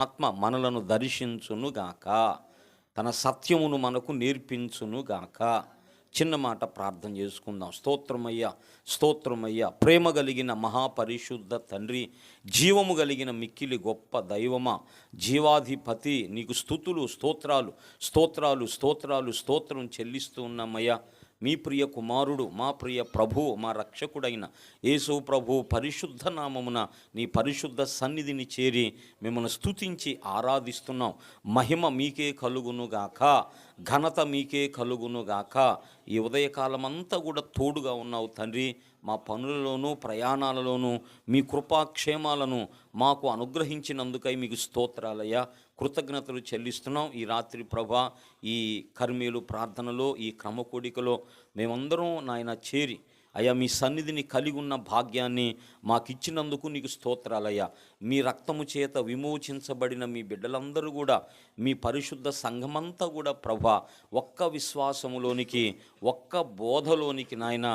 ఆత్మ మనలను దర్శించునుగాక. తన సత్యమును మనకు నేర్పించునుగాక. చిన్న మాట ప్రార్థన చేసుకుందాం. స్తోత్రమయ్యా స్తోత్రమయ్యా. ప్రేమ కలిగిన మహాపరిశుద్ధ తండ్రి జీవము కలిగిన మిక్కిలి గొప్ప దైవమా. జీవాధిపతి నీకు స్థుతులు స్తోత్రాలు స్తోత్రాలు స్తోత్రాలు స్తోత్రం చెల్లిస్తూ ఉన్నామయ్యా. మీ ప్రియ కుమారుడు మా ప్రియ ప్రభు మా రక్షకుడైన యేసు ప్రభు పరిశుద్ధ నామమున నీ పరిశుద్ధ సన్నిధిని చేరి మిమ్మల్ని స్తుతించి ఆరాధిస్తున్నాం. మహిమ మీకే కలుగునుగాక ఘనత మీకే కలుగునుగాక ఈ ఉదయకాలమంతా కూడా తోడుగా ఉన్నావు తండ్రి. మా పనులలోనూ ప్రయాణాలలోనూ మీ కృపాక్షేమాలను మాకు అనుగ్రహించినందుకై మీకు స్తోత్రాలయ్యా. కృతజ్ఞతలు చెల్లిస్తున్నాం. ఈ రాత్రి ప్రభ ఈ కర్మీలు ప్రార్థనలో ఈ క్రమకూడికలో మేమందరం నాయన చేరి అయ్యా మీ సన్నిధిని కలిగి ఉన్న భాగ్యాన్ని మాకిచ్చినందుకు నీకు స్తోత్రాలయ్యా. మీ రక్తము చేత విమోచించబడిన మీ బిడ్డలందరూ కూడా మీ పరిశుద్ధ సంఘమంతా కూడా ప్రభా ఒక్క విశ్వాసములోనికి ఒక్క బోధలోనికి నాయన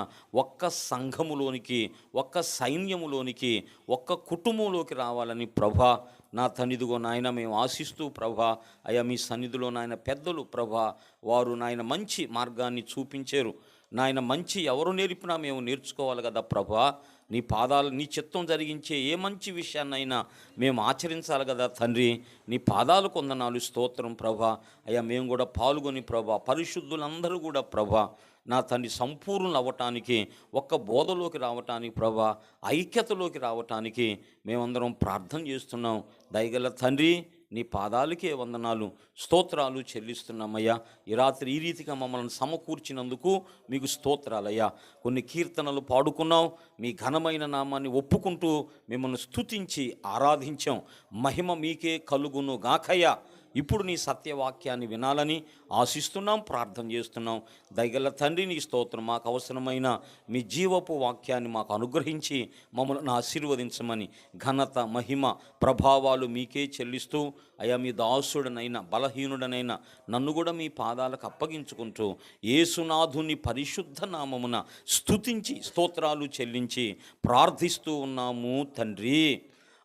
ఒక్క సంఘములోనికి ఒక్క సైన్యములోనికి ఒక్క కుటుంబంలోకి రావాలని ప్రభా నా తనిదిగో నాయన మేము ఆశిస్తూ ప్రభా అయ్యా మీ సన్నిధిలో నాయన పెద్దలు ప్రభా వారు నాయన మంచి మార్గాన్ని చూపించారు. నాయన మంచి ఎవరు నేర్పినా మేము నేర్చుకోవాలి కదా ప్రభా. నీ పాదాలు నీ చిత్తం జరిగించే ఏ మంచి విషయాన్నైనా మేము ఆచరించాలి కదా తండ్రి. నీ పాదాలు కొందనాలు స్తోత్రం ప్రభా. అయ్యా మేము కూడా పాల్గొని ప్రభా పరిశుద్ధులందరూ కూడా ప్రభా నా తండ్రి సంపూర్ణులు అవ్వటానికి ఒక్క బోధలోకి రావటానికి ప్రభా ఐక్యతలోకి రావటానికి మేమందరం ప్రార్థన చేస్తున్నాం. దయగల తండ్రి నీ పాదాలకే వందనాలు స్తోత్రాలు చెల్లిస్తున్నామయ్యా. ఈ రాత్రి ఈ రీతిగా మమ్మల్ని సమకూర్చినందుకు మీకు స్తోత్రాలయ్యా. కొన్ని కీర్తనలు పాడుకున్నాం మీ ఘనమైన నామాన్ని ఒప్పుకుంటూ మిమ్మల్ని స్తుతించి ఆరాధించాం. మహిమ మీకే కలుగును గాకయ్యా. ఇప్పుడు నీ సత్యవాక్యాన్ని వినాలని ఆశిస్తున్నాం ప్రార్థన చేస్తున్నాం. దయగల తండ్రి నీ స్తోత్రం మాకు అవసరమైన మీ జీవపు వాక్యాన్ని మాకు అనుగ్రహించి మమ్మల్ని ఆశీర్వదించమని ఘనత మహిమ ప్రభావాలు మీకే చెల్లిస్తూ అయా మీ దాసుడనైనా బలహీనుడనైనా నన్ను కూడా మీ పాదాలకు అప్పగించుకుంటూ ఏసునాథుని పరిశుద్ధ నామమున స్తుతించి స్తోత్రాలు చెల్లించి ప్రార్థిస్తూ ఉన్నాము తండ్రి.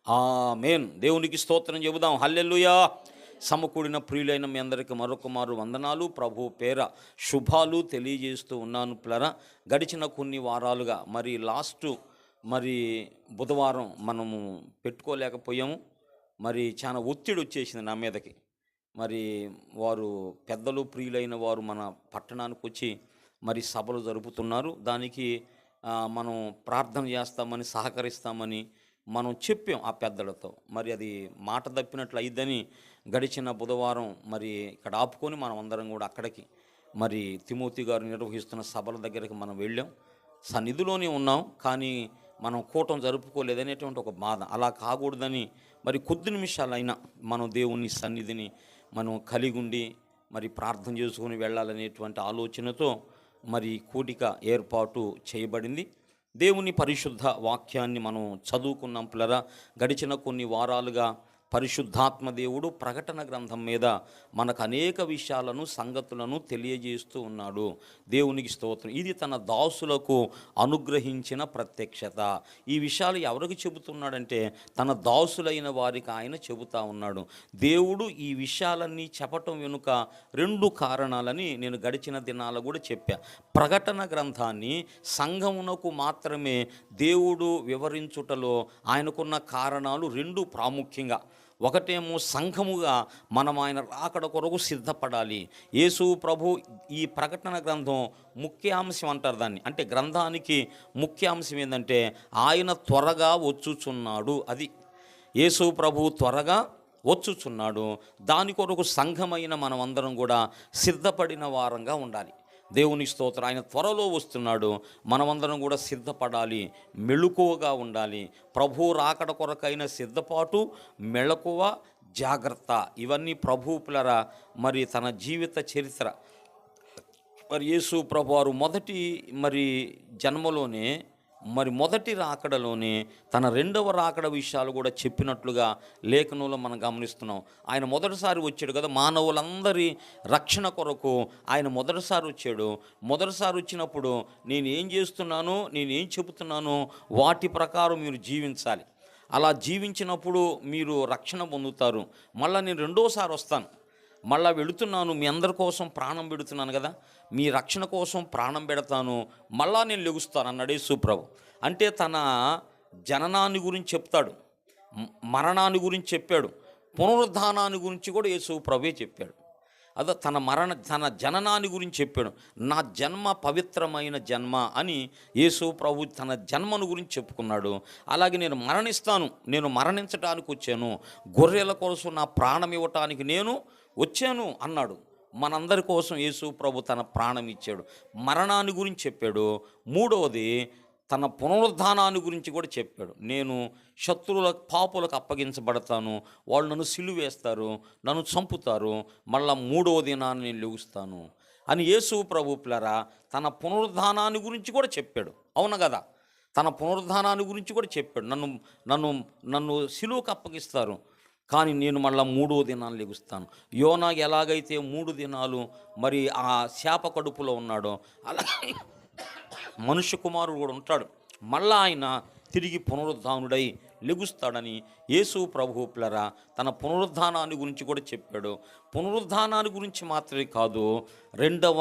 ఆమెన్. దేవునికి స్తోత్రం చెబుదాం. హల్లెల్లుయా సమకూడిన ప్రియులైన మీ అందరికీ మరొక మారు వందనాలు. ప్రభు పేర శుభాలు తెలియజేస్తూ ఉన్నాను ప్లరా గడిచిన కొన్ని వారాలుగా మరి లాస్ట్ మరి బుధవారం మనము పెట్టుకోలేకపోయాము. మరి చాలా ఒత్తిడి వచ్చేసింది నా మీదకి. మరి వారు పెద్దలు ప్రియులైన వారు మన పట్టణానికి వచ్చి మరి సభలు జరుపుతున్నారు. దానికి మనం ప్రార్థన చేస్తామని సహకరిస్తామని మనం చెప్పాం ఆ పెద్దలతో. మరి అది మాట తప్పినట్లు అయిద్దని గడిచిన బుధవారం మరి ఇక్కడ ఆపుకొని మనం అందరం కూడా అక్కడికి మరి తిమోతి గారు నిర్వహిస్తున్న సభల దగ్గరికి మనం వెళ్ళాం. సన్నిధిలోనే ఉన్నాం. కానీ మనం కూటం జరుపుకోలేదనేటువంటి ఒక బాధ. అలా కాకూడదని మరి కొద్ది నిమిషాలైనా మనం దేవుని సన్నిధిని మనం కలిగి ఉండి మరి ప్రార్థన చేసుకుని వెళ్ళాలనేటువంటి ఆలోచనతో మరి కూటిక ఏర్పాటు చేయబడింది. దేవుని పరిశుద్ధ వాక్యాన్ని మనం చదువుకున్నాం పిల్లరా. గడిచిన కొన్ని వారాలుగా పరిశుద్ధాత్మ దేవుడు ప్రకటన గ్రంథం మీద మనకు అనేక విషయాలను సంగతులను తెలియజేస్తూ ఉన్నాడు. దేవునికి స్తోత్రం. ఇది తన దాసులకు అనుగ్రహించిన ప్రత్యక్షత. ఈ విషయాలు ఎవరికి చెబుతున్నాడంటే తన దాసులైన వారికి ఆయన చెబుతా ఉన్నాడు. దేవుడు ఈ విషయాలన్నీ చెప్పటం వెనుక రెండు కారణాలని నేను గడిచిన దినాలు కూడా చెప్పా. ప్రకటన గ్రంథాన్ని సంఘమునకు మాత్రమే దేవుడు వివరించుటలో ఆయనకున్న కారణాలు రెండు ప్రాముఖ్యంగా. ఒకటేమో సంఘముగా మనం ఆయన రాకడ కొరకు సిద్ధపడాలి. యేసు ప్రభు ఈ ప్రకటన గ్రంథం ముఖ్యాంశం అంటారు దాన్ని. అంటే గ్రంథానికి ముఖ్యాంశం ఏంటంటే ఆయన త్వరగా వచ్చుచున్నాడు. అది యేసు ప్రభు త్వరగా వచ్చుచున్నాడు. దాని కొరకు సంఘమైన మనం అందరం కూడా సిద్ధపడిన వారంగా ఉండాలి. దేవుని స్తోత్రం. ఆయన త్వరలో వస్తున్నాడు. మనమందరం కూడా సిద్ధపడాలి. మెళుకువగా ఉండాలి. ప్రభు రాకడ కొరకైన సిద్ధపాటు మెళకువ జాగ్రత్త. ఇవన్నీ ప్రభు పిలరా మరి తన జీవిత చరిత్ర. మరి యేసు ప్రభు వారు మొదటి మరి జన్మలోనే మరి మొదటి రాకడలోనే తన రెండవ రాకడ విషయాలు కూడా చెప్పినట్లుగా లేఖనంలో మనం గమనిస్తున్నాం. ఆయన మొదటిసారి వచ్చాడు కదా మానవులందరి రక్షణ కొరకు ఆయన మొదటిసారి వచ్చాడు. మొదటిసారి వచ్చినప్పుడు నేను ఏం చేస్తున్నానో నేను ఏం చెబుతున్నాను వాటి ప్రకారం మీరు జీవించాలి. అలా జీవించినప్పుడు మీరు రక్షణ పొందుతారు. మళ్ళీ నేను రెండోసారి వస్తాను. మళ్ళా వెళుతున్నాను మీ అందరి కోసం ప్రాణం పెడుతున్నాను కదా మీ రక్షణ కోసం ప్రాణం పెడతాను మళ్ళా నేను లెగుస్తాను అన్నాడు యేసుప్రభు అంటే తన జననాన్ని గురించి చెప్తాడు మరణాన్ని గురించి చెప్పాడు పునరుద్ధానాన్ని గురించి కూడా యేసు ప్రభే చెప్పాడు. అదే తన మరణ తన జననాన్ని గురించి చెప్పాడు నా జన్మ పవిత్రమైన జన్మ అని యేసు ప్రభు తన జన్మను గురించి చెప్పుకున్నాడు. అలాగే నేను మరణిస్తాను నేను మరణించడానికి వచ్చాను గొర్రెల కోసం నా ప్రాణం ఇవ్వటానికి నేను వచ్చాను అన్నాడు. మనందరి కోసం యేసు ప్రభు తన ప్రాణం ఇచ్చాడు. మరణాన్ని గురించి చెప్పాడు. మూడవది తన పునరుద్ధానాన్ని గురించి కూడా చెప్పాడు. నేను శత్రువుల పాపులకు అప్పగించబడతాను. వాళ్ళు నన్ను సిలువేస్తారు నన్ను చంపుతారు. మళ్ళా మూడవ దినాన్ని నేను లెగుస్తాను అని యేసు ప్రభు పిల్లరా తన పునరుద్ధానాన్ని గురించి కూడా చెప్పాడు. అవును కదా? తన పునరుద్ధానాన్ని గురించి కూడా చెప్పాడు. నన్ను నన్ను నన్ను సిలువకు అప్పగిస్తారు. కానీ నేను మళ్ళీ మూడో దినాలు లెగుస్తాను. యోనా ఎలాగైతే మూడు దినాలు మరి ఆ శాప కడుపులో ఉన్నాడో అలాగే మనుష్య కుమారుడు కూడా ఉంటాడు. మళ్ళా ఆయన తిరిగి పునరుద్ధానుడై లెగుస్తాడని యేసు ప్రభు ప్లరా తన పునరుద్ధానాన్ని గురించి కూడా చెప్పాడు. పునరుద్ధానాన్ని గురించి మాత్రమే కాదు రెండవ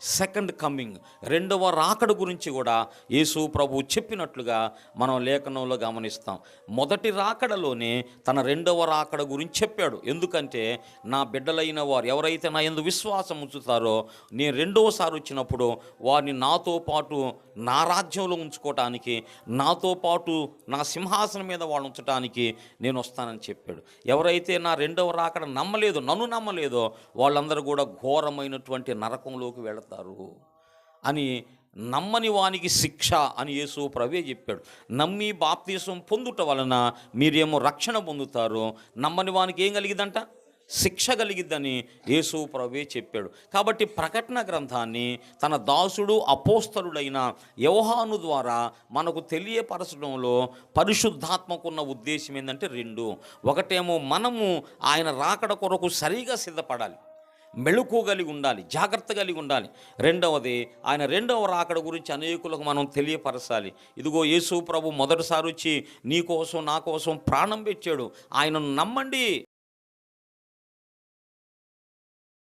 సెకండ్ కమ్మింగ్ రెండవ రాకడ గురించి కూడా యేసు ప్రభు చెప్పినట్లుగా మనం లేఖనంలో గమనిస్తాం. మొదటి రాకడలోనే తన రెండవ రాకడ గురించి చెప్పాడు. ఎందుకంటే నా బిడ్డలైన వారు ఎవరైతే నా ఎందు విశ్వాసం ఉంచుతారో నేను రెండవసారి వచ్చినప్పుడు వారిని నాతో పాటు నా రాజ్యంలో ఉంచుకోవటానికి నాతో పాటు నా సింహాసనం మీద వాళ్ళు ఉంచడానికి నేను వస్తానని చెప్పాడు. ఎవరైతే నా రెండవ రాకడ నమ్మలేదు నన్ను నమ్మ నమ్మలేదో వాళ్ళందరూ కూడా ఘోరమైనటువంటి నరకంలోకి వెళతారు అని నమ్మని వానికి శిక్ష అని యేసు ప్రవే చెప్పాడు. నమ్మి బాప్తీసం పొందుట వలన మీరేమో రక్షణ పొందుతారు. నమ్మని వానికి ఏం కలిగిదంట? శిక్ష కలిగిద్దని యేసు ప్రభే చెప్పాడు. కాబట్టి ప్రకటన గ్రంథాన్ని తన దాసుడు అపోస్తలుడైన యవహాను ద్వారా మనకు తెలియపరచడంలో పరిశుద్ధాత్మకున్న ఉద్దేశం ఏంటంటే రెండు. ఒకటేమో మనము ఆయన రాకడ కొరకు సరిగా సిద్ధపడాలి. మెళుకు కలిగి ఉండాలి జాగ్రత్త కలిగి ఉండాలి. రెండవది ఆయన రెండవ రాకడ గురించి అనేకులకు మనం తెలియపరచాలి. ఇదిగో యేసు ప్రభు మొదటిసారి వచ్చి నీ కోసం నా కోసం ప్రాణం పెట్టాడు. ఆయనను నమ్మండి.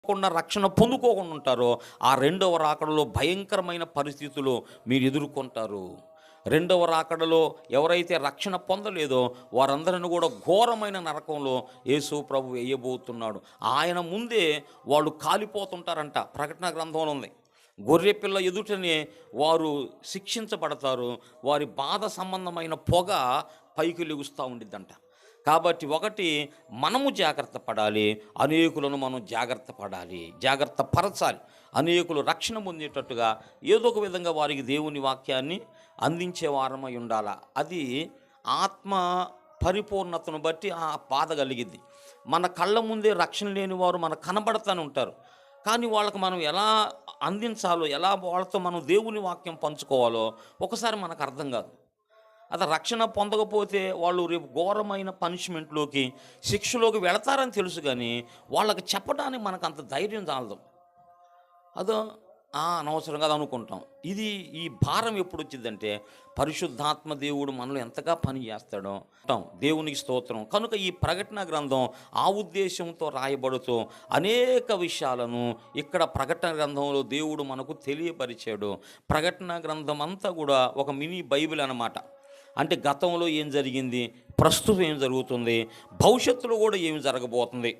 పొందకుండా రక్షణ పొందుకోకుండా ఉంటారో ఆ రెండవ రాకడలో భయంకరమైన పరిస్థితులు మీరు ఎదుర్కొంటారు. రెండవ రాకడలో ఎవరైతే రక్షణ పొందలేదో వారందరిని కూడా ఘోరమైన నరకంలో యేసు ప్రభు వేయబోతున్నాడు. ఆయన ముందే వాళ్ళు కాలిపోతుంటారంట. ప్రకటన గ్రంథంలో ఉంది. గొర్రెపిల్ల ఎదుటనే వారు శిక్షించబడతారు. వారి బాధ సంబంధమైన పొగ పైకి లెగుస్తూ ఉండిద్దంట. కాబట్టి ఒకటి మనము జాగ్రత్త పడాలి అనేకులను మనం జాగ్రత్త పడాలి జాగ్రత్త పరచాలి. అనేకులు రక్షణ పొందేటట్టుగా ఏదో ఒక విధంగా వారికి దేవుని వాక్యాన్ని అందించే వారమై ఉండాల? అది ఆత్మ పరిపూర్ణతను బట్టి ఆ బాధ కలిగింది మన కళ్ళ ముందే రక్షణ లేని వారు మన కనబడతానే ఉంటారు. కానీ వాళ్ళకి మనం ఎలా అందించాలో ఎలా వాళ్ళతో మనం దేవుని వాక్యం పంచుకోవాలో ఒకసారి మనకు అర్థం కాదు. అది రక్షణ పొందకపోతే వాళ్ళు రేపు ఘోరమైన పనిష్మెంట్లోకి శిక్షలోకి వెళతారని తెలుసు కానీ వాళ్ళకి చెప్పడానికి మనకు అంత ధైర్యం చాలదు. అదో అనవసరంగా అనవసరం కదా అనుకుంటాం. ఇది ఈ భారం ఎప్పుడు వచ్చిందంటే పరిశుద్ధాత్మ దేవుడు మనలో ఎంతగా పని చేస్తాడో అంటాం. దేవునికి స్తోత్రం. కనుక ఈ ప్రకటన గ్రంథం ఆ ఉద్దేశంతో రాయబడుతూ అనేక విషయాలను ఇక్కడ ప్రకటన గ్రంథంలో దేవుడు మనకు తెలియపరిచాడు. ప్రకటన గ్రంథం అంతా కూడా ఒక మినీ బైబిల్ అన్నమాట. అంటే గతంలో ఏం జరిగింది? ప్రస్తుతం ఏం జరుగుతుంది? భవిష్యత్తులో కూడా ఏమి జరగబోతుంది?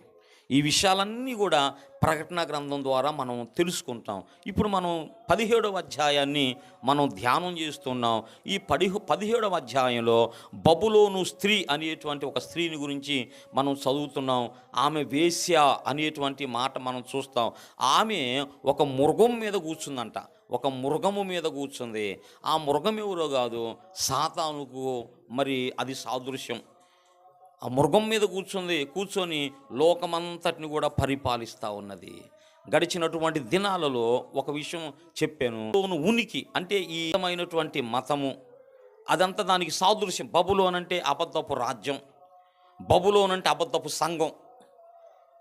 ఈ విషయాలన్నీ కూడా ప్రకటన గ్రంథం ద్వారా మనం తెలుసుకుంటాం. ఇప్పుడు మనం పదిహేడవ అధ్యాయాన్ని మనం ధ్యానం చేస్తున్నాం. ఈ పది పదిహేడవ అధ్యాయంలో బబులోను స్త్రీ అనేటువంటి ఒక స్త్రీని గురించి మనం చదువుతున్నాం. ఆమె వేశ్య అనేటువంటి మాట మనం చూస్తాం. ఆమె ఒక మృగం మీద కూర్చుందంట. ఒక మృగము మీద కూర్చుంది. ఆ మృగం ఎవరో కాదు సాతానుకు మరి అది సాదృశ్యం. ఆ మృగం మీద కూర్చుంది కూర్చొని లోకమంతటిని కూడా పరిపాలిస్తూ ఉన్నది. గడిచినటువంటి దినాలలో ఒక విషయం చెప్పాను. ఉనికి అంటే ఈ విధమైనటువంటి మతము. అదంతా దానికి సాదృశ్యం. బబులోన్ అంటే అబద్ధపు రాజ్యం. బబులోన్ అంటే అబద్ధపు సంఘం.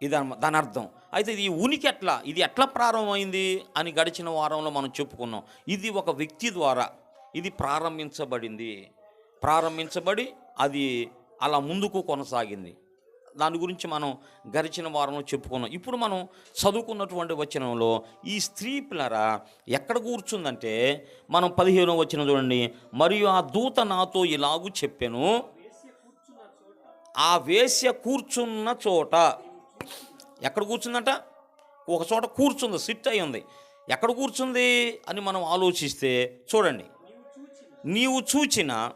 ఇది దాని అర్థం అయితే ఇది ఉనికి ఎట్లా? ఇది ఎట్లా ప్రారంభమైంది? అని గడిచిన వారంలో మనం చెప్పుకున్నాం. ఇది ఒక వ్యక్తి ద్వారా ఇది ప్రారంభించబడింది. ప్రారంభించబడి అది అలా ముందుకు కొనసాగింది. దాని గురించి మనం గడిచిన వారంలో చెప్పుకున్నాం. ఇప్పుడు మనం చదువుకున్నటువంటి వచనంలో ఈ స్త్రీ పిల్లరా ఎక్కడ కూర్చుందంటే మనం పదిహేనో వచ్చిన చూడండి. మరియు ఆ దూత నాతో ఇలాగూ చెప్పాను ఆ వేశ్య కూర్చున్న చోట ఎక్కడ కూర్చుందంట? ఒక చోట కూర్చుంది సిట్ అయి ఉంది. ఎక్కడ కూర్చుంది అని మనం ఆలోచిస్తే చూడండి. నీవు చూచిన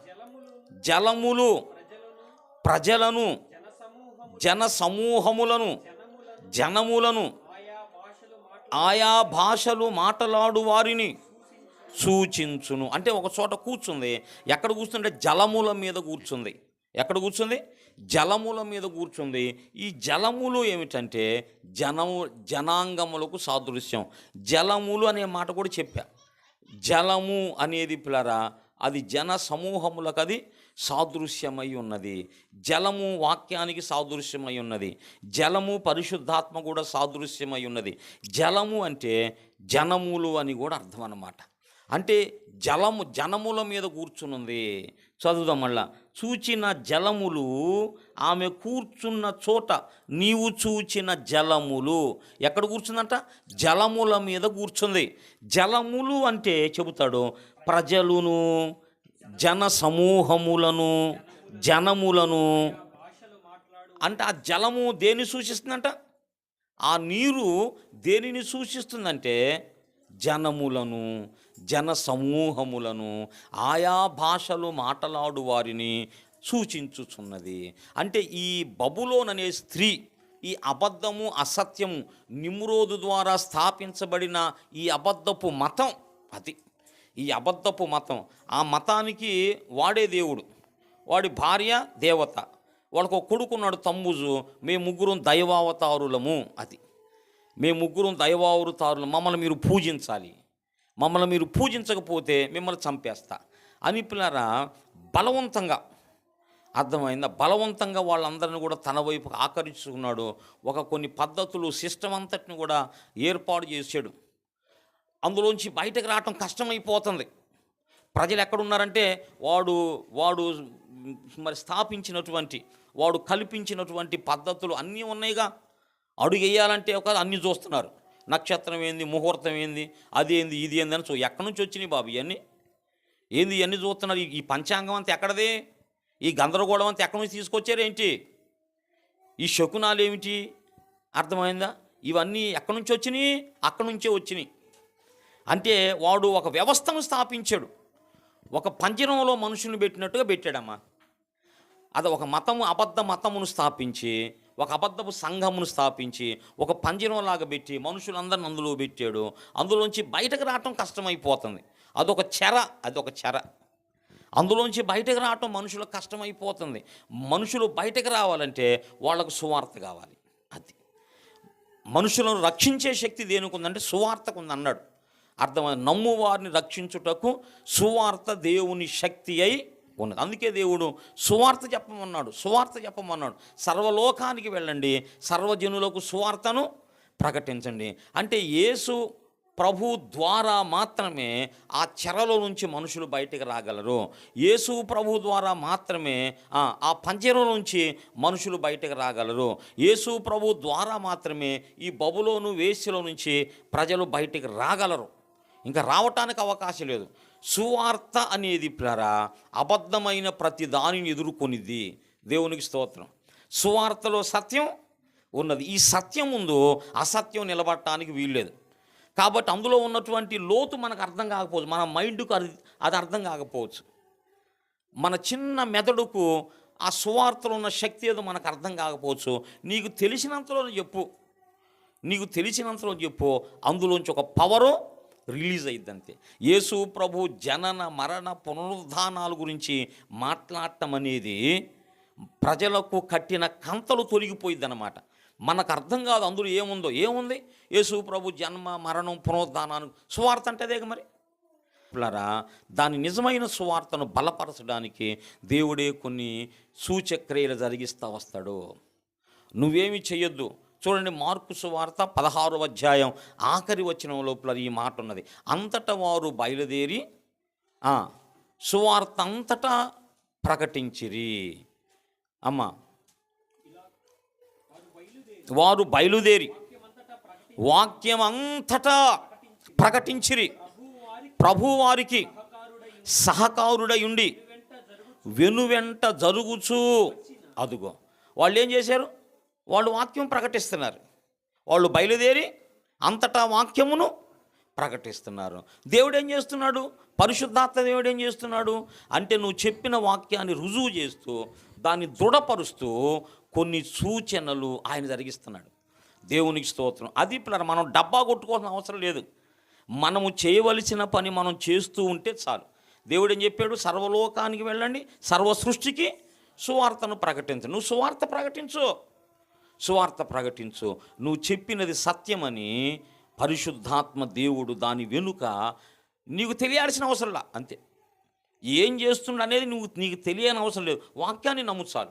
జలములు ప్రజలను జన సమూహములను జనములను ఆయా భాషలు మాటలాడు వారిని సూచించును. అంటే ఒక చోట కూర్చుంది ఎక్కడ కూర్చుంటే జలముల మీద కూర్చుంది. ఎక్కడ కూర్చుంది? జలముల మీద కూర్చుంది. ఈ జలములు ఏమిటంటే జనము జనాంగములకు సాదృశ్యం. జలములు అనే మాట కూడా చెప్పా. జలము అనేది పిల్లరా అది జన సమూహములకు అది సాదృశ్యమై ఉన్నది. జలము వాక్యానికి సాదృశ్యమై ఉన్నది. జలము పరిశుద్ధాత్మ కూడా సాదృశ్యమై ఉన్నది. జలము అంటే జనములు అని కూడా అర్థం అన్నమాట. అంటే జలము జనముల మీద కూర్చునుంది. చదువుదాం మళ్ళా. చూచిన జలములు ఆమె కూర్చున్న చోట నీవు చూచిన జలములు. ఎక్కడ కూర్చుందంట? జలముల మీద కూర్చుంది. జలములు అంటే చెబుతాడు ప్రజలును జన సమూహములను జనములను. అంటే ఆ జలము దేని సూచిస్తుందంట? ఆ నీరు దేనిని సూచిస్తుందంటే జనములను. జన సమూహములను ఆయా భాషలు మాటలాడు వారిని సూచించుచున్నది. అంటే ఈ బబులోన్ అనే స్త్రీ ఈ అబద్ధము అసత్యము నిమ్రోదు ద్వారా స్థాపించబడిన ఈ అబద్ధపు మతం అది. ఈ అబద్ధపు మతం ఆ మతానికి వాడే దేవుడు. వాడి భార్య దేవత. వాళ్ళకు ఒక కొడుకున్నాడు తమ్ముజు మేము ముగ్గురం దైవావతారులము అది. మేము ముగ్గురం దైవావతారులు మమ్మల్ని మీరు పూజించాలి. మమ్మల్ని మీరు పూజించకపోతే మిమ్మల్ని చంపేస్తా. అని పిల్లరా బలవంతంగా అర్థమైందా? బలవంతంగా వాళ్ళందరిని కూడా తన వైపు ఆకర్షించుకున్నాడు ఒక కొన్ని పద్ధతులు సిస్టమ్ అంతటిని కూడా ఏర్పాటు చేశాడు. అందులోంచి బయటకు రావటం కష్టమైపోతుంది. ప్రజలు ఎక్కడున్నారంటే వాడు వాడు మరి స్థాపించినటువంటి వాడు కల్పించినటువంటి పద్ధతులు అన్నీ ఉన్నాయిగా. అడుగు వేయాలంటే ఒక అన్నీ చూస్తున్నారు. నక్షత్రం ఏంది ముహూర్తం ఏంది అది ఏంది ఇది ఏంది అని చూ ఎక్కడి నుంచి వచ్చినాయి బాబు ఇవన్నీ? ఏంది ఇవన్నీ చూస్తున్నారు? ఈ- పంచాంగం అంతా ఎక్కడది? ఈ గందరగోళం అంతా ఎక్కడి నుంచి తీసుకొచ్చారు ఏంటి? ఈ శకునాలు ఏమిటి? అర్థమైందా? ఇవన్నీ ఎక్కడి నుంచి వచ్చినాయి? అక్కడి నుంచే వచ్చినాయి. అంటే వాడు ఒక వ్యవస్థను స్థాపించాడు. ఒక పంజరంలో మనుషుల్ని పెట్టినట్టుగా పెట్టాడమ్మా. అది ఒక మతము అబద్ధ మతమును స్థాపించి ఒక అబద్ధపు సంఘమును స్థాపించి ఒక పంజరంలాగా పెట్టి మనుషులందరిని అందులో పెట్టాడు. అందులోంచి బయటకు రావటం కష్టమైపోతుంది. అదొక చెర అదొక చెర. అందులోంచి బయటకు రావటం మనుషులకు కష్టమైపోతుంది. మనుషులు బయటకు రావాలంటే వాళ్ళకు సువార్త కావాలి. అది. మనుషులను రక్షించే శక్తి దేనికి ఉందంటే సువార్తకు ఉంది అన్నాడు అర్థమైంది నమ్ము వారిని రక్షించుటకు సువార్త దేవుని శక్తి అయి ఉన్నది. అందుకే దేవుడు సువార్త చెప్పమన్నాడు సువార్త చెప్పమన్నాడు. సర్వలోకానికి వెళ్ళండి సర్వజనులకు సువార్తను ప్రకటించండి. అంటే యేసు ప్రభు ద్వారా మాత్రమే ఆ చెరలో నుంచి మనుషులు బయటికి రాగలరు. యేసు ప్రభు ద్వారా మాత్రమే ఆ, ఆ పంజరం నుంచి మనుషులు బయటకు రాగలరు. యేసు ప్రభు ద్వారా మాత్రమే ఈ బబులోను వేసులో నుంచి ప్రజలు బయటికి రాగలరు. ఇంకా రావటానికి అవకాశం లేదు. సువార్త అనేది ప్లరా అబద్ధమైన ప్రతి దానిని ఎదుర్కొనిది దేవునికి స్తోత్రం. సువార్తలో సత్యం ఉన్నది. ఈ సత్యం ముందు అసత్యం నిలబడటానికి వీల్లేదు. కాబట్టి అందులో ఉన్నటువంటి లోతు మనకు అర్థం కాకపోవచ్చు. మన మైండ్కు అది అది అర్థం కాకపోవచ్చు. మన చిన్న మెదడుకు ఆ సువార్తలో ఉన్న శక్తి ఏదో మనకు అర్థం కాకపోవచ్చు. నీకు తెలిసినంతలో చెప్పు. నీకు తెలిసినంతలో చెప్పు. అందులోంచి ఒక పవరు రిలీజ్ అయిద్దంతే అంతే యేసు ప్రభు జనన మరణ పునరుద్ధానాల గురించి మాట్లాడటం అనేది ప్రజలకు కట్టిన కంతలు తొలగిపోయిద్ది అనమాట మనకు అర్థం కాదు అందులో ఏముందో. ఏముంది? యేసు ప్రభు జన్మ మరణం పునరుద్ధానాన్ని సువార్త అంటే అదే మరి. పిల్లరా దాని నిజమైన సువార్తను బలపరచడానికి దేవుడే కొన్ని సూచక్రియలు జరిగిస్తూ వస్తాడు. నువ్వేమి చేయొద్దు చూడండి మార్కు సువార్త పదహారు అధ్యాయం ఆఖరి వచ్చిన లోపల ఈ మాట ఉన్నది. అంతటా వారు బయలుదేరి సువార్త అంతటా ప్రకటించిరి. అమ్మ. వారు బయలుదేరి వాక్యం అంతటా ప్రకటించిరి. ప్రభువారికి సహకారుడై ఉండి వెనువెంట జరుగుచూ అదుగో. వాళ్ళు ఏం చేశారు? వాళ్ళు వాక్యం ప్రకటిస్తున్నారు. వాళ్ళు బయలుదేరి అంతటా వాక్యమును ప్రకటిస్తున్నారు. దేవుడు ఏం చేస్తున్నాడు? పరిశుద్ధాత్మ దేవుడు ఏం చేస్తున్నాడు? అంటే నువ్వు చెప్పిన వాక్యాన్ని రుజువు చేస్తూ దాన్ని దృఢపరుస్తూ కొన్ని సూచనలు ఆయన జరిగిస్తున్నాడు. దేవునికి స్తోత్రం. అది మనం డబ్బా కొట్టుకోవాల్సిన అవసరం లేదు. మనము చేయవలసిన పని మనం చేస్తూ ఉంటే చాలు. దేవుడు ఏం చెప్పాడు? సర్వలోకానికి వెళ్ళండి సర్వ సృష్టికి సువార్తను ప్రకటించు. నువ్వు సువార్త ప్రకటించు. సువార్త ప్రకటించు. నువ్వు చెప్పినది సత్యమని పరిశుద్ధాత్మ దేవుడు దాని వెనుక నీకు తెలియాల్సిన అవసరంలా అంతే. ఏం చేస్తుండ అనేది నువ్వు నీకు తెలియని అవసరం లేదు. వాక్యాన్ని నమ్ముచాలు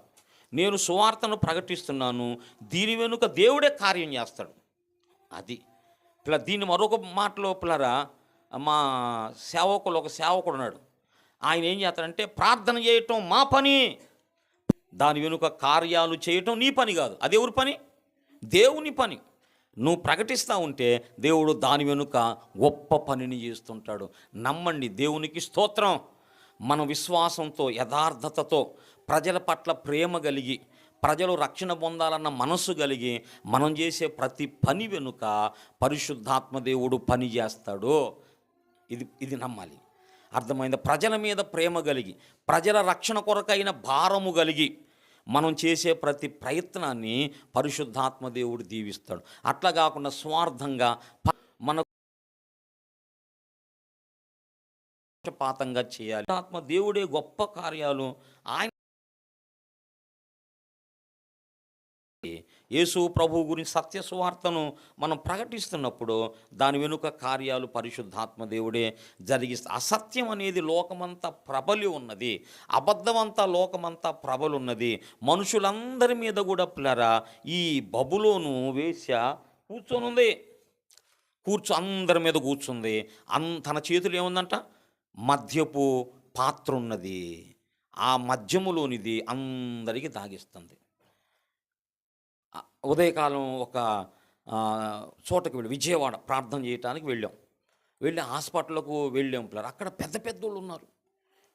నేను సువార్తను ప్రకటిస్తున్నాను. దీని వెనుక దేవుడే కార్యం చేస్తాడు. అది. పిల్ల దీన్ని మరొక మాటలో పిల్లరా మా సేవకులు ఒక సేవకుడు ఉన్నాడు. ఆయన ఏం చేస్తాడంటే ప్రార్థన చేయటం మా పని. దాని వెనుక కార్యాలు చేయటం నీ పని కాదు. అది ఎవరి పని? దేవుని పని. నువ్వు ప్రకటిస్తూ ఉంటే దేవుడు దాని వెనుక గొప్ప పనిని చేస్తుంటాడు. నమ్మండి దేవునికి స్తోత్రం. మన విశ్వాసంతో యథార్థతతో ప్రజల పట్ల ప్రేమ కలిగి ప్రజలు రక్షణ పొందాలన్న మనస్సు కలిగి మనం చేసే ప్రతి పని వెనుక పరిశుద్ధాత్మ దేవుడు పని చేస్తాడు. ఇది ఇది నమ్మాలి. అర్థమైంది? ప్రజల మీద ప్రేమ కలిగి ప్రజల రక్షణ కొరకైన భారము కలిగి మనం చేసే ప్రతి ప్రయత్నాన్ని పరిశుద్ధాత్మ దేవుడు దీవిస్తాడు. అట్లా కాకుండా స్వార్థంగా మన పాతంగా చేయాలి. ఆత్మ దేవుడే గొప్ప కార్యాలు ఆయన యేసు ప్రభు గురించి సత్య సువార్తను మనం ప్రకటిస్తున్నప్పుడు దాని వెనుక కార్యాలు పరిశుద్ధాత్మ దేవుడే జరిగిస్తా అసత్యం అనేది లోకమంతా ప్రబలి ఉన్నది. అబద్ధమంతా లోకమంతా ప్రబలున్నది. మనుషులందరి మీద కూడా పిల్లరా ఈ బబులోను వేశ్య కూర్చొనుంది. కూర్చో అందరి మీద కూర్చుంది. అన్ తన చేతులు ఏముందంట? మద్యపు పాత్ర ఉన్నది ఆ మద్యములోనిది అందరికీ తాగిస్తుంది ఉదయకాలం ఒక చోటకి వెళ్ళి విజయవాడ ప్రార్థన చేయడానికి వెళ్ళాం. వెళ్ళి హాస్పిటల్కు వెళ్ళాం పిల్లలు అక్కడ పెద్ద పెద్దోళ్ళు ఉన్నారు.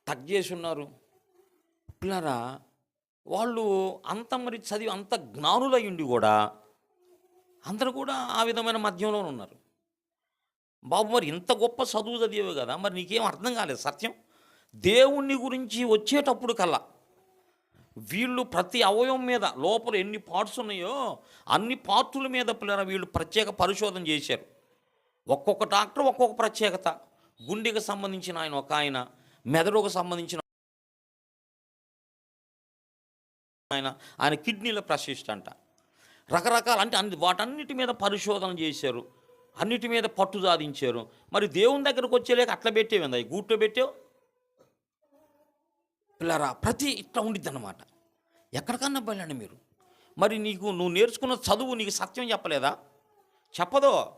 టక్ చేసి ఉన్నారు. పిల్లరా వాళ్ళు అంత మరి చదివి అంత జ్ఞానులై ఉండి కూడా అందరూ కూడా ఆ విధమైన మధ్యంలో ఉన్నారు. బాబు మరి ఇంత గొప్ప చదువు చదివేవి కదా మరి నీకేం అర్థం కాలేదు సత్యం? దేవుణ్ణి గురించి వచ్చేటప్పుడు కల్లా వీళ్ళు ప్రతి అవయవం మీద లోపల ఎన్ని పార్ట్స్ ఉన్నాయో అన్ని పార్టుల మీద పిల్లల వీళ్ళు ప్రత్యేక పరిశోధన చేశారు. ఒక్కొక్క డాక్టర్ ఒక్కొక్క ప్రత్యేకత. గుండెకి సంబంధించిన ఆయన ఒక ఆయన మెదడుకు సంబంధించిన ఆయన ఆయన కిడ్నీల ప్రశిష్ట అంట. రకరకాల అంటే అన్ని వాటన్నిటి మీద పరిశోధన చేశారు. అన్నిటి మీద పట్టు సాధించారు. మరి దేవుని దగ్గరకు వచ్చేలేక అట్లా పెట్టేవిందా? ఈ గూట్లో పెట్టావు? పిల్లరా ప్రతి ఇట్లా ఉండిద్ది అనమాట ఎక్కడికన్నా వెళ్ళండి మీరు? మరి నీకు నువ్వు నేర్చుకున్న చదువు నీకు సత్యం చెప్పలేదా? చెప్పదో.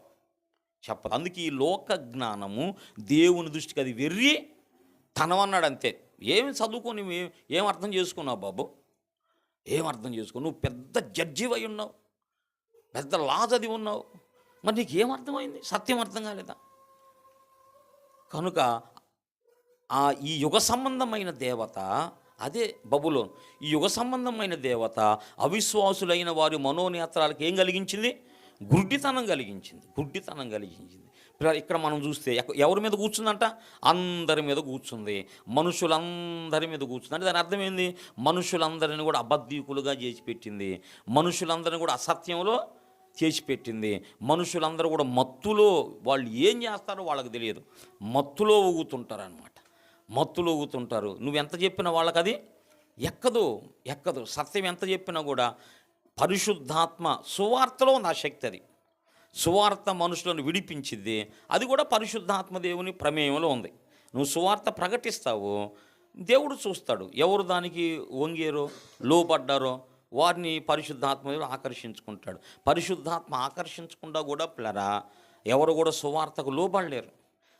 చెప్పదు. అందుకే ఈ లోక జ్ఞానము దేవుని దృష్టికి అది వెర్రి తనమన్నాడు అంతే. ఏమి చదువుకొని ఏం ఏం అర్థం చేసుకున్నావు బాబు? ఏం అర్థం చేసుకో నువ్వు పెద్ద జడ్జి అయి ఉన్నావు. పెద్ద లా చదివి ఉన్నావు. మరి నీకు ఏం అర్థమైంది? సత్యం అర్థం కాలేదా? కనుక ఆ ఈ యుగ సంబంధమైన దేవత అదే బబులోన్. ఈ యుగ సంబంధమైన దేవత అవిశ్వాసులైన వారి మనోనేత్రాలకు ఏం కలిగించింది? గుడ్డితనం కలిగించింది. గుడ్డితనం కలిగించింది. ఇక్కడ మనం చూస్తే ఎవరి మీద కూర్చుందంట? అందరి మీద కూర్చుంది. మనుషులందరి మీద కూర్చుంది. అంటే దాని అర్థం ఏంది? మనుషులందరిని కూడా అబద్ధీకులుగా చేసిపెట్టింది. మనుషులందరిని కూడా అసత్యంలో చేసిపెట్టింది. మనుషులందరూ కూడా మత్తులో వాళ్ళు ఏం చేస్తారో వాళ్ళకి తెలియదు. మత్తులో ఊగుతుంటారు మత్తులోగుతుంటారు. ఊగుతుంటారు నువ్వు ఎంత చెప్పినా వాళ్ళకి అది ఎక్కదు ఎక్కదు. సత్యం ఎంత చెప్పినా కూడా పరిశుద్ధాత్మ సువార్తలో నా శక్తి అది. సువార్త మనుషులను విడిపించింది అది కూడా పరిశుద్ధాత్మ దేవుని ప్రమేయంలో ఉంది. నువ్వు సువార్త ప్రకటిస్తావు దేవుడు చూస్తాడు. ఎవరు దానికి వంగేరో లోపడ్డారో వారిని పరిశుద్ధాత్మ దేవుడు ఆకర్షించుకుంటాడు. పరిశుద్ధాత్మ ఆకర్షించకుండా కూడా పిల్లరా ఎవరు కూడా సువార్తకు లోబడలేరు.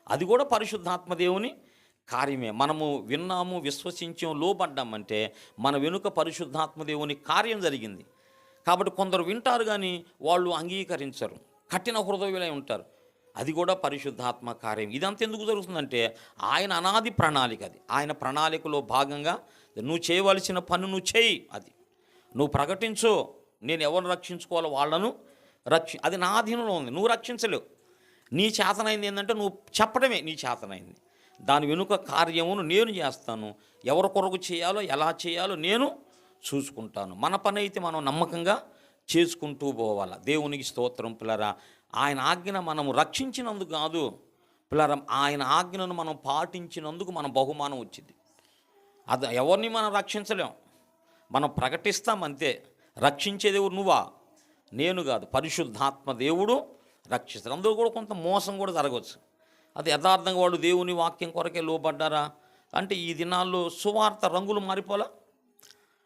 అది కూడా పరిశుద్ధాత్మ దేవుని కార్యమే. మనము విన్నాము విశ్వసించాం లోబడ్డామంటే మన వెనుక పరిశుద్ధాత్మదేవుని కార్యం జరిగింది. కాబట్టి కొందరు వింటారు కానీ వాళ్ళు అంగీకరించరు. కఠిన హృదయులై ఉంటారు. అది కూడా పరిశుద్ధాత్మ కార్యం. ఇదంతా ఎందుకు జరుగుతుందంటే ఆయన అనాది ప్రణాళిక అది. ఆయన ప్రణాళికలో భాగంగా నువ్వు చేయవలసిన పని నువ్వు చేయి అది. నువ్వు ప్రకటించు నేను ఎవరిని రక్షించుకోవాలో వాళ్ళను రక్షి అది నా అధీనంలో ఉంది. నువ్వు రక్షించలేవు. నీ చేతనైంది ఏంటంటే నువ్వు చెప్పడమే నీ చేతనైంది. దాని వెనుక కార్యమును నేను చేస్తాను. ఎవరి కొరకు చేయాలో ఎలా చేయాలో నేను చూసుకుంటాను. మన పని అయితే మనం నమ్మకంగా చేసుకుంటూ పోవాలా. దేవునికి స్తోత్రం పిల్లరా. ఆయన ఆజ్ఞ మనము రక్షించినందుకు కాదు పిల్లరా ఆయన ఆజ్ఞను మనం పాటించినందుకు మన బహుమానం వచ్చింది. అది ఎవరిని మనం రక్షించలేం. మనం ప్రకటిస్తాం అంతే. రక్షించేదేవుడు నువ్వా? నేను కాదు. పరిశుద్ధాత్మ దేవుడు రక్షిస్తాడు అందులో కూడా కొంత మోసం కూడా జరగవచ్చు. అది యథార్థంగా వాళ్ళు దేవుని వాక్యం కొరకే లోబడ్డారా? అంటే ఈ దినాల్లో సువార్త రంగులు మారిపోలా?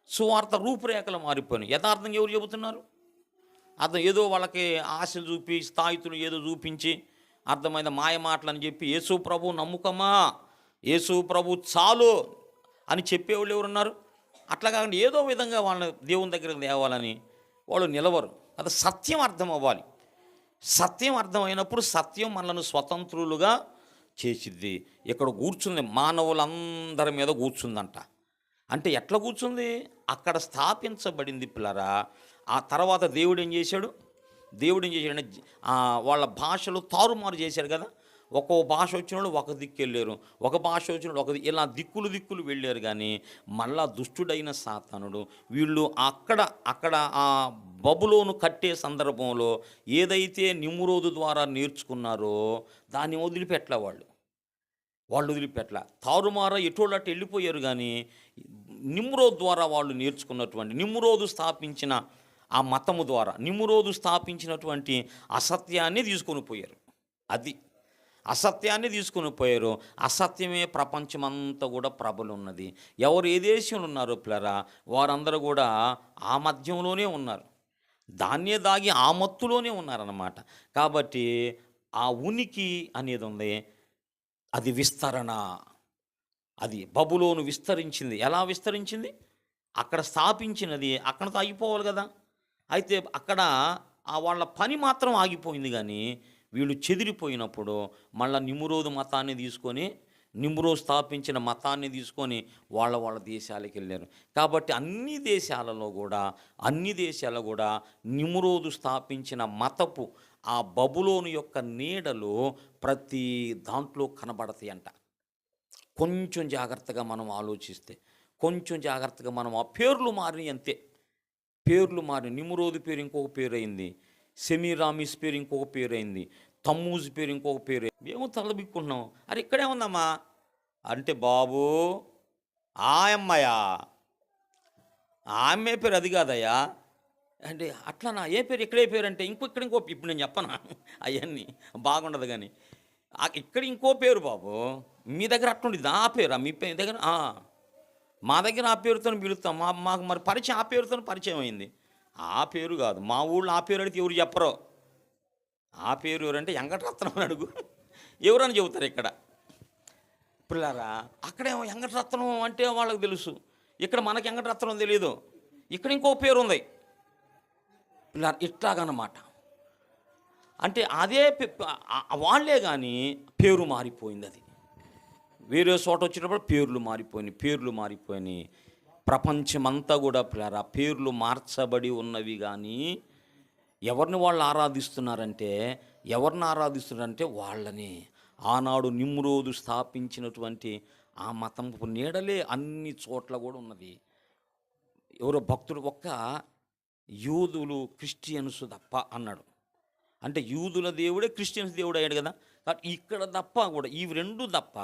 సువార్త రూపురేఖలు మారిపోయినాయి. యథార్థంగా ఎవరు చెబుతున్నారు? అర్థం ఏదో వాళ్ళకి ఆశలు చూపి స్థాయితులు ఏదో చూపించి అర్థమైన మాయ మాటలని చెప్పి యేసు ప్రభు నమ్ముకమా యేసు ప్రభు చాలు అని చెప్పేవాళ్ళు ఎవరున్నారు? అట్లా కాకుండా ఏదో విధంగా వాళ్ళని దేవుని దగ్గరకు తేవాలని వాళ్ళు నిలవరు. అది సత్యం అర్థం అవ్వాలి. సత్యం అర్థమైనప్పుడు సత్యం మనల్ని స్వతంత్రులుగా చేసిద్ది. ఇక్కడ కూర్చుంది మానవులందరి మీద కూర్చుందంట. అంటే ఎట్లా కూర్చుంది? అక్కడ స్థాపించబడింది పిల్లరా ఆ తర్వాత దేవుడు ఏం చేశాడు? దేవుడు ఏం చేశాడు వాళ్ళ భాషలు తారుమారు చేశాడు కదా. ఒక్కో భాష వచ్చిన వాళ్ళు ఒక దిక్కు వెళ్ళారు ఒక భాష వచ్చిన వాళ్ళు ఒక ఇలా దిక్కులు దిక్కులు వెళ్ళారు కానీ మళ్ళా దుష్టుడైన సాతానుడు వీళ్ళు అక్కడ అక్కడ ఆ బబులోను కట్టే సందర్భంలో ఏదైతే నిమ్రోదు ద్వారా నేర్చుకున్నారో దాన్ని వదిలిపెట్ల వాళ్ళు. వాళ్ళు వదిలిపెట్టల. తారుమార ఎటోళ్ళు అటు వెళ్ళిపోయారు కానీ నిమ్మరోజు ద్వారా వాళ్ళు నేర్చుకున్నటువంటి నిమ్రోదు స్థాపించిన ఆ మతము ద్వారా నిమ్రోదు స్థాపించినటువంటి అసత్యాన్ని తీసుకొని పోయారు. అది అసత్యాన్ని తీసుకొని పోయారు. అసత్యమే ప్రపంచమంతా కూడా ప్రబలు ఉన్నది ఎవరు ఏ దేశంలో ఉన్నారో పిల్లరా వారందరూ కూడా ఆ మధ్యంలోనే ఉన్నారు. దాన్నే దాగి ఆ మత్తులోనే ఉన్నారన్నమాట. కాబట్టి ఆ ఉనికి అనేది ఉంది. అది విస్తరణ. అది బబులోను విస్తరించింది. ఎలా విస్తరించింది? అక్కడ స్థాపించినది. అక్కడతో ఆగిపోవాలి కదా. అయితే అక్కడ ఆ వాళ్ళ పని మాత్రం ఆగిపోయింది కానీ వీళ్ళు చెదిరిపోయినప్పుడు మళ్ళీ నిమురోదు మతాన్ని తీసుకొని నిమ్రో స్థాపించిన మతాన్ని తీసుకొని వాళ్ళ వాళ్ళ దేశాలకు వెళ్ళారు. కాబట్టి అన్ని దేశాలలో కూడా అన్ని దేశాలు కూడా నిమ్రోదు స్థాపించిన మతపు ఆ బబులోను యొక్క నీడలు ప్రతి దాంట్లో కనబడతాయి అంట కొంచెం జాగ్రత్తగా మనం ఆలోచిస్తే కొంచెం జాగ్రత్తగా మనం ఆ పేర్లు మారినాయి అంతే. పేర్లు మారి నిమురోదు పేరు ఇంకొక పేరు అయింది. సెమీరామిస్ పేరు ఇంకొక పేరు అయింది తమ్మూజ్ పేరు ఇంకొక పేరు అయింది. మేము తలబిక్కుంటున్నాం అరే ఇక్కడే ఉందమ్మా. అంటే బాబు ఆయమ్మయా ఆమె ఆ అమ్మాయి? పేరు అది కాదయ్యా. అంటే అట్లానా? ఏ పేరు? ఇక్కడే పేరు అంటే ఇంకో ఇక్కడ ఇంకో ఇప్పుడు నేను చెప్పనా? అవన్నీ బాగుండదు కానీ. ఆ- ఇక్కడ ఇంకో పేరు బాబు. మీ దగ్గర అట్లుండేది ఆ పేరు? మీ పే దగ్గర మా దగ్గర ఆ పేరుతో పిలుస్తాం. మా మాకు మరి పరిచయం ఆ పేరుతో పరిచయం అయింది. ఆ పేరు కాదు. మా ఊళ్ళో ఆ పేరు అడిగితే ఎవరు చెప్పరు. ఆ పేరు ఎవరంటే వెంకటరత్నం అని అడుగు. ఎవరని చెబుతారు ఇక్కడ? పిల్లరా అక్కడేమో వెంకటరత్నం అంటే వాళ్ళకి తెలుసు. ఇక్కడ మనకి వెంకటరత్నం తెలియదు ఇక్కడ ఇంకో పేరు ఉంది. పిల్లరా ఇట్లాగనమాట. అంటే అదే వాళ్ళే కానీ పేరు మారిపోయింది అది. వేరే చోట వచ్చినప్పుడు పేర్లు మారిపోయినాయి పేర్లు మారిపోయినాయి. ప్రపంచమంతా కూడా పిల్లరా పేర్లు మార్చబడి ఉన్నవి కానీ ఎవరిని వాళ్ళు ఆరాధిస్తున్నారంటే ఎవరిని ఆరాధిస్తున్నారంటే వాళ్ళని. ఆనాడు నిమ్రోదు స్థాపించినటువంటి ఆ మతంపు నీడలే అన్ని చోట్ల కూడా ఉన్నది ఎవరో భక్తుడు ఒక్క యూదులు క్రిస్టియన్స్ తప్ప అన్నాడు. అంటే యూదుల దేవుడే క్రిస్టియన్స్ దేవుడు అయ్యాడు కదా. ఇక్కడ తప్ప కూడా ఇవి రెండు తప్ప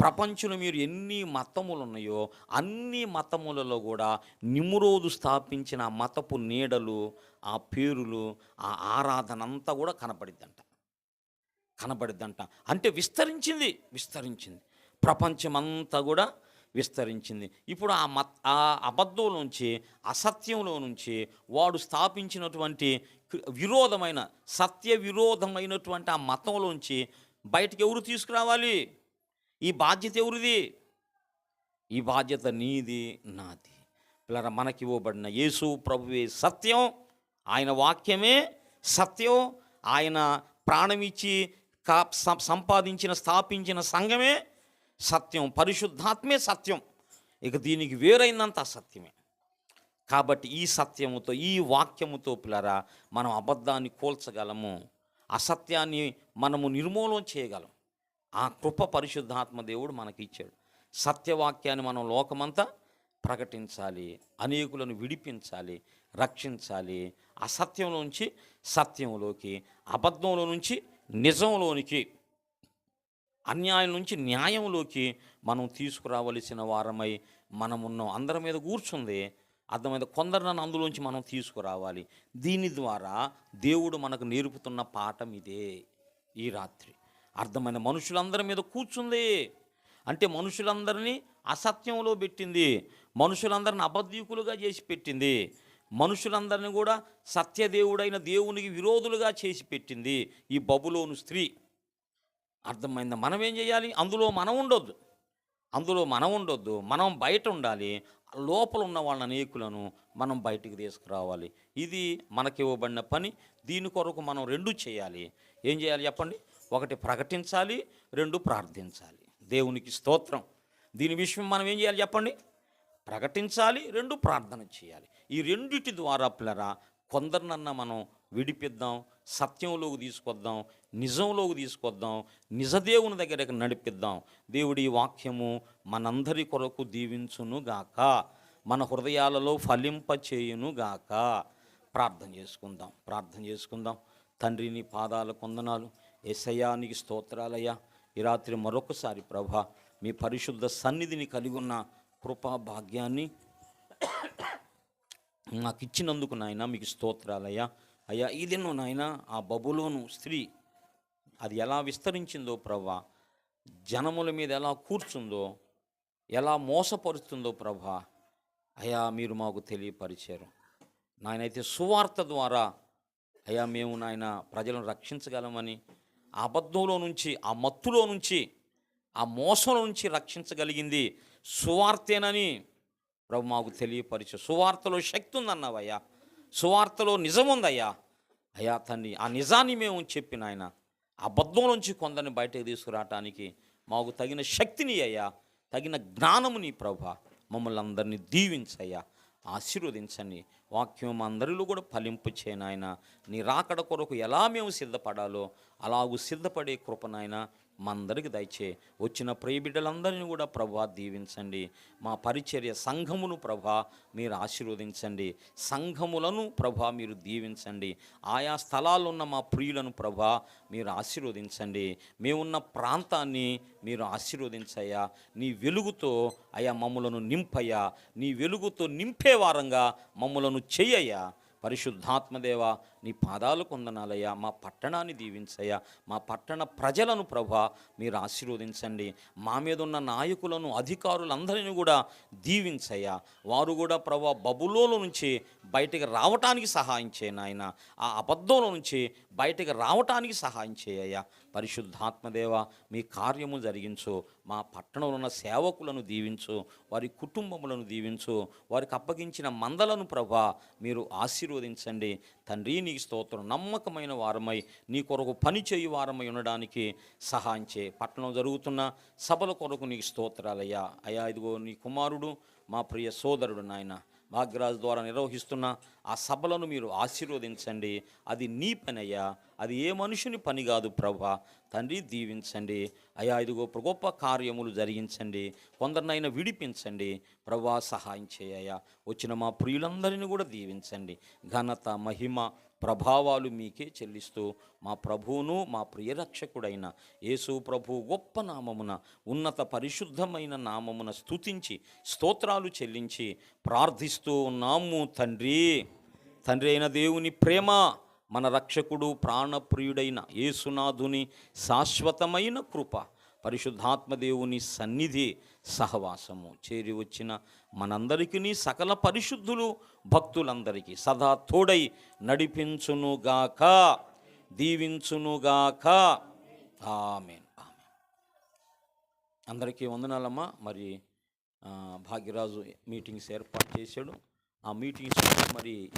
ప్రపంచంలో మీరు ఎన్ని మతములు ఉన్నాయో అన్ని మతములలో కూడా నిమ్రోదు స్థాపించిన ఆ మతపు నీడలు ఆ పేరులు ఆ ఆరాధన అంతా కూడా కనపడిద్దంట. కనపడిద్దంట. అంటే విస్తరించింది విస్తరించింది. ప్రపంచమంతా కూడా విస్తరించింది. ఇప్పుడు ఆ మత్ ఆ అబద్ధంలో నుంచి అసత్యంలో నుంచి వాడు స్థాపించినటువంటి విరోధమైన సత్య విరోధమైనటువంటి ఆ మతంలోంచి బయటకు ఎవరు తీసుకురావాలి? ఈ బాధ్యత ఎవరిది? ఈ బాధ్యత నీది నాది. పిల్లర మనకి ఇవ్వబడిన యేసు ప్రభువే సత్యం. ఆయన వాక్యమే సత్యం. ఆయన ప్రాణమిచ్చి కా సంపాదించిన స్థాపించిన సంఘమే సత్యం. పరిశుద్ధాత్మే సత్యం. ఇక దీనికి వేరైనంత అసత్యమే కాబట్టి ఈ సత్యముతో ఈ వాక్యముతో పిల్లరా మనం అబద్ధాన్ని కోల్చగలము. అసత్యాన్ని మనము నిర్మూలన చేయగలం. ఆ కృప పరిశుద్ధాత్మ దేవుడు మనకి ఇచ్చాడు సత్యవాక్యాన్ని మనం లోకమంతా ప్రకటించాలి అనేకులను విడిపించాలి రక్షించాలి. అసత్యంలోంచి సత్యంలోకి అబద్ధంలో నుంచి నిజంలోనికి అన్యాయం నుంచి న్యాయంలోకి మనం తీసుకురావలసిన వారమై మనం ఉన్నాం అందరి మీద కూర్చుంది అర్థమైంది? కొందరు నన్ను అందులోంచి మనం తీసుకురావాలి. దీని ద్వారా దేవుడు మనకు నేర్పుతున్న పాఠం ఇదే ఈ రాత్రి. అర్థమైన మనుషులందరి మీద కూర్చుంది. అంటే మనుషులందరినీ అసత్యంలో పెట్టింది. మనుషులందరిని అబద్ధీకులుగా చేసి పెట్టింది. మనుషులందరినీ కూడా సత్యదేవుడైన దేవునికి విరోధులుగా చేసి పెట్టింది ఈ బబులోను స్త్రీ. అర్థమైందా? మనం ఏం చేయాలి? అందులో మనం ఉండొద్దు. అందులో మనం ఉండొద్దు. మనం బయట ఉండాలి. లోపల ఉన్న వాళ్ళ అనేకులను మనం బయటికి తీసుకురావాలి. ఇది మనకి ఇవ్వబడిన పని. దీని కొరకు మనం రెండు చేయాలి. ఏం చేయాలి చెప్పండి? ఒకటి ప్రకటించాలి రెండు ప్రార్థించాలి. దేవునికి స్తోత్రం. దీని విషయం మనం ఏం చేయాలి చెప్పండి? ప్రకటించాలి రెండు ప్రార్థన చేయాలి. ఈ రెండిటి ద్వారా పిల్లరా కొందరినన్నా మనం విడిపిద్దాం సత్యంలోకి తీసుకొద్దాం నిజంలోకి తీసుకొద్దాం నిజదేవుని దగ్గరకు నడిపిద్దాం. దేవుడి వాక్యము మనందరి కొరకు దీవించును గాక. మన హృదయాలలో ఫలింపచేయును గాక. ప్రార్థన చేసుకుందాం ప్రార్థన చేసుకుందాం. తండ్రిని పాదాల కొందనాలు ఎసయానికి స్తోత్రాలయ్యా. ఈ రాత్రి మరొకసారి ప్రభా మీ పరిశుద్ధ సన్నిధిని కలిగి ఉన్న కృపా భాగ్యాన్ని నాకు ఇచ్చినందుకు నాయన మీకు స్తోత్రాలయ్యా. అయ్యా ఇదిన్నో నాయన ఆ బబులోను స్త్రీ అది ఎలా విస్తరించిందో ప్రభా జనముల మీద ఎలా కూర్చుందో ఎలా మోసపరుస్తుందో ప్రభా అయ్యా మీరు మాకు తెలియపరిచారు. నాయనైతే సువార్త ద్వారా అయ్యా మేము నాయన ప్రజలను రక్షించగలమని ఆ అబద్ధంలో నుంచి ఆ మత్తులో నుంచి ఆ మోసంలో నుంచి రక్షించగలిగింది సువార్తేనని ప్రభు మాకు తెలియపరిచే సువార్తలో శక్తి ఉందన్నావయ్యా. సువార్తలో నిజం ఉందయ్యా. అయ్యా తండ్రి ఆ నిజాన్ని మేము చెప్పిన ఆయన అబద్ధం నుంచి కొందరిని బయటకు తీసుకురావటానికి మాకు తగిన శక్తిని అయ్యా తగిన జ్ఞానముని ప్రభా మమ్మల్ని అందరినీ దీవించయ్యా ఆశీర్వదించండి. వాక్యం అందరిలో కూడా ఫలింపు చేయనాయన నీ రాకడ కొరకు ఎలా మేము సిద్ధపడాలో అలాగూ సిద్ధపడే కృపనాయన మా అందరికి దయచే వచ్చిన ప్రియ బిడ్డలందరినీ కూడా ప్రభా దీవించండి. మా పరిచర్య సంఘమును ప్రభా మీరు ఆశీర్వదించండి. సంఘములను ప్రభా మీరు దీవించండి. ఆయా స్థలాల్లో ఉన్న మా ప్రియులను ప్రభా మీరు ఆశీర్వదించండి. మేమున్న ప్రాంతాన్ని మీరు ఆశీర్వదించయ్యా. నీ వెలుగుతో అయా మమ్ములను నింపయ్యా. నీ వెలుగుతో నింపే వారంగా మమ్ములను చెయ్యయ్యా పరిశుద్ధాత్మదేవ నీ పాదాలు కొందనాలయ్యా మా పట్టణాన్ని దీవించయ్యా మా పట్టణ ప్రజలను ప్రభా మీరు ఆశీర్వదించండి. మా మీద ఉన్న నాయకులను అధికారులందరినీ కూడా దీవించయ్యా. వారు కూడా ప్రభా బబులో నుంచి బయటికి రావటానికి సహాయం చేయ నాయన. ఆ అబద్ధంలో నుంచి బయటికి రావటానికి సహాయం చేయయ్యా పరిశుద్ధాత్మదేవ మీ కార్యము జరిగించు. మా పట్టణంలో ఉన్న సేవకులను దీవించు. వారి కుటుంబములను దీవించు. వారికి అప్పగించిన మందలను ప్రభా మీరు ఆశీర్వదించండి. తండ్రి నీకు స్తోత్రం నమ్మకమైన వారమై నీ కొరకు పని చేయు వారమై ఉండడానికి సహాయం చే. పట్టణం జరుగుతున్న సభల కొరకు నీకు స్తోత్రాలయ్యా. అయ్యా ఇదిగో నీ కుమారుడు మా ప్రియ సోదరుడు నాయన. భాగ్యరాజు ద్వారా నిర్వహిస్తున్న ఆ సభలను మీరు ఆశీర్వదించండి. అది నీ పని అయ్యా అది ఏ మనుషుని పని కాదు ప్రభా. తండ్రి దీవించండి. అయా ఇదిగో గొప్ప కార్యములు జరిగించండి. కొందరినైనా విడిపించండి. ప్రభా సహాయం చేయ వచ్చిన మా ప్రియులందరినీ కూడా దీవించండి. ఘనత మహిమ ప్రభావాలు మీకే చెల్లిస్తూ మా ప్రభువును మా ప్రియరక్షకుడైన యేసు ప్రభు గొప్ప నామమున ఉన్నత పరిశుద్ధమైన నామమున స్తుతించి స్తోత్రాలు చెల్లించి ప్రార్థిస్తూ ఉన్నాము తండ్రి. తండ్రి అయిన దేవుని ప్రేమ మన రక్షకుడు ప్రాణప్రియుడైన యేసునాథుని శాశ్వతమైన కృప పరిశుద్ధాత్మదేవుని సన్నిధి సహవాసము. చేరి వచ్చిన మనందరికీ సకల పరిశుద్ధులు భక్తులందరికీ సదా తోడై నడిపించునుగాక దీవించునుగాక ఆమెన్. ఆమె అందరికీ వందనాలమ్మా. మరి భాగ్యరాజు మీటింగ్స్ ఏర్పాటు చేశాడు. ఆ మీటింగ్స్ మరి